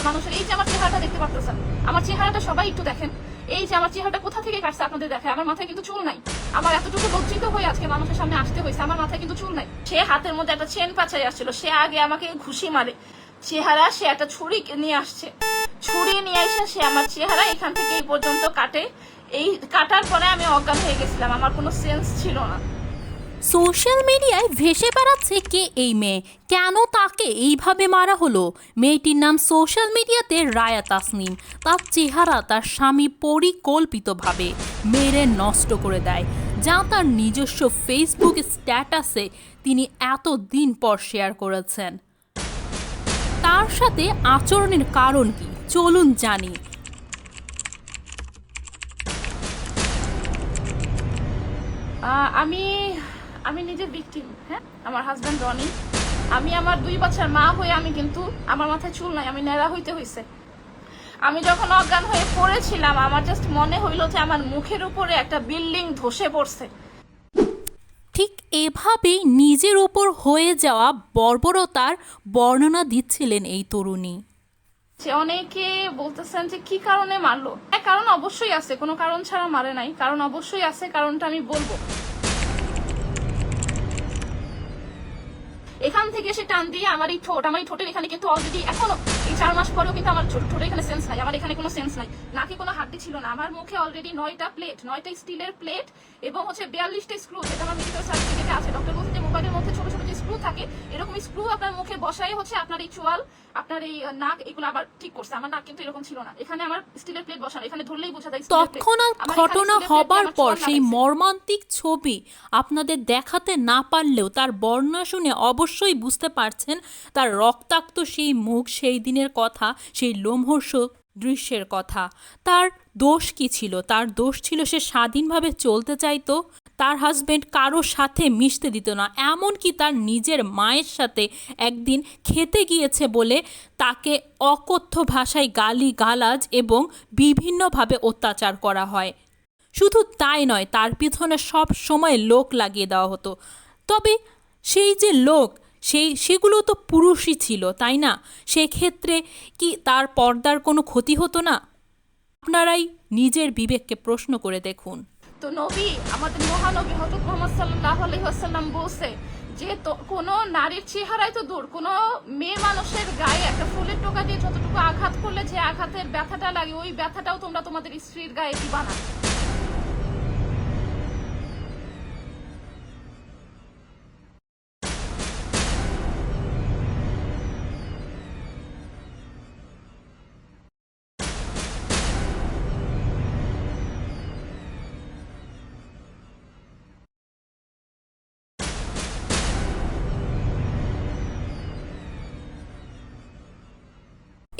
এলাকার মানুষের এই যে আমার চেহারাটা দেখতে পারতেছেন, আমার চেহারাটা সবাই একটু দেখেন। এই যে আমার চেহারাটা কোথা থেকে কাটছে আপনাদের দেখে আমার মাথায় কিন্তু চুল নাই। আমার এতটুকু লজ্জিত হয়ে আজকে মানুষের সামনে আসতে হয়েছে, আমার মাথায় কিন্তু চুল নাই। সে হাতের মধ্যে একটা চেন পাচাই আসছিল, সে আগে আমাকে ঘুষি মারে। চেহারা সে একটা ছুরি নিয়ে আসছে। ছুরি নিয়ে এসে সে আমার চেহারা এখান থেকে এই পর্যন্ত কাটে। এই কাটার পরে আমি অজ্ঞান হয়ে গেছিলাম, আমার কোনো সেন্স ছিল না। সোশ্যাল মিডিয়ায় ভেসে বেড়াচ্ছে কে এই মেয়ে? কেন তাকে এইভাবে মারা হলো? মেয়েটির নাম সোশ্যাল মিডিয়াতে রায়া তাসনিম। তার চেহারা তার স্বামী পরিকল্পিতভাবে মেরে নষ্ট করে দেয়। যা তার নিজস্ব ফেসবুক স্ট্যাটাসে তিনি এত দিন পর শেয়ার করেছেন। তার সাথে আচরণের কারণ কি? চলুন জানি। আমি আমি নিজের ভিকটিম হ্যাঁ? আমার হাজব্যান্ড রনি আমি আমার দুই বছর মা হয়ে আমি কিন্তু আমার মাথায় চুল নাই আমি ন্যাড়া হইতে হইছে। আমি যখন অজ্ঞান হয়ে পড়েছিলাম আমার জাস্ট মনে হইল যে আমার মুখের উপরে একটা বিল্ডিং ধসে পড়ছে। ঠিক এভাবেই নিজের ওপর হয়ে যাওয়া বর্বরতার বর্ণনা দিচ্ছিলেন এই তরুণী। যে অনেকে বলতেছেন যে কি কারণে মারলো? হ্যাঁ কারণ অবশ্যই আছে কোনো কারণ ছাড়া মারে নাই। কারণ অবশ্যই আছে কারণটা আমি বলব। এখান থেকে এসে টান দিয়ে আমার এই ঠোঁট, আমার এই ঠোঁটের এখানে কিন্তু অলরেডি এখনও এই চার মাস পরেও কিন্তু আমার ঠোঁটের এখানে সেন্স নাই, আমার এখানে কোনো সেন্স নাই। নাকি কোনো হাড্ডি ছিল না, আমার মুখে অলরেডি নয়টা প্লেট নয়টা স্টিলের প্লেট এবং হচ্ছে বিয়াল্লিশটা স্ক্রু যেটা আমার মেডিকেল সার্টিফিকেটে আছে। ডক্টর বলছে মোবাইলের মধ্যে ছোট ছোট যে স্ক্রু থাকে এরকম স্ক্রু আপনার মুখে বসাই হচ্ছে আপনার এই চোয়াল আপনার এই নাক এগুলো আবার ঠিক করছে। আমার নাক কিন্তু এরকম ছিল না। এখানে আমার স্টিলের প্লেট বসানো এখানে ধরলেই বোঝা যায়। তৎক্ষণাৎ ঘটনা হবার পর সেই মর্মান্তিক ছবি আপনাদের দেখাতে না পারলেও তার বর্ণনা শুনে অবশ্যই বুঝতে পারছেন তার রক্তাক্ত সেই মুখ সেই দিনের কথা সেই লোমহর্ষ দৃশ্যের কথা। তার দোষ কি ছিল? তার দোষ ছিল সে স্বাধীনভাবে চলতে চাইতো? তার হাজব্যান্ড কারোর সাথে মিশতে দিত না, এমনকি তার নিজের মায়ের সাথে একদিন খেতে গিয়েছে বলে তাকে অকথ্য ভাষায় গালি গালাজ এবং বিভিন্নভাবে অত্যাচার করা হয়। শুধু তাই নয়, তার পিছনে সব সময় লোক লাগিয়ে দেওয়া হতো। তবে সেই যে লোক, সেই, সেগুলো তো পুরুষই ছিল, তাই না? সেক্ষেত্রে কি তার পর্দার কোনো ক্ষতি হতো না? আপনারাই নিজের বিবেককে প্রশ্ন করে দেখুন। তো নবী, আমাদের মহানবী হজরত মোহাম্মদ সাল্লাহ আলহিহাসাল্লাম বলছে যে কোনো নারীর চেহারায় তো দূর। কোনো মেয়ে মানুষের গায়ে একটা ফুলের টোকা দিয়ে যতটুকু আঘাত করলে যে আঘাতের ব্যথাটা লাগে, ওই ব্যথাটাও তোমরা তোমাদের স্ত্রীর গায়ে দিবা না।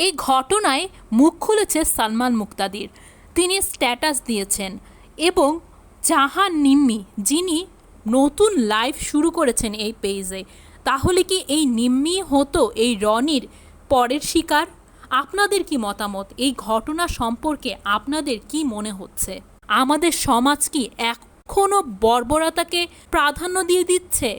এই ঘটনায় মুখ খুলেছে সালমান মুক্তাদির। তিনি স্ট্যাটাস দিয়েছেন এবং জাহান নিম্মি, যিনি নতুন লাইভ শুরু করেছেন এই পেজে তাহলে কি এই নিম্মি হতো এই রনির পরের শিকার? আপনাদের কি মতামত? এই ঘটনা সম্পর্কে আপনাদের কি মনে হচ্ছে? আমাদের সমাজ কি এখনও বর্বরতাকে প্রাধান্য দিয়ে দিচ্ছে?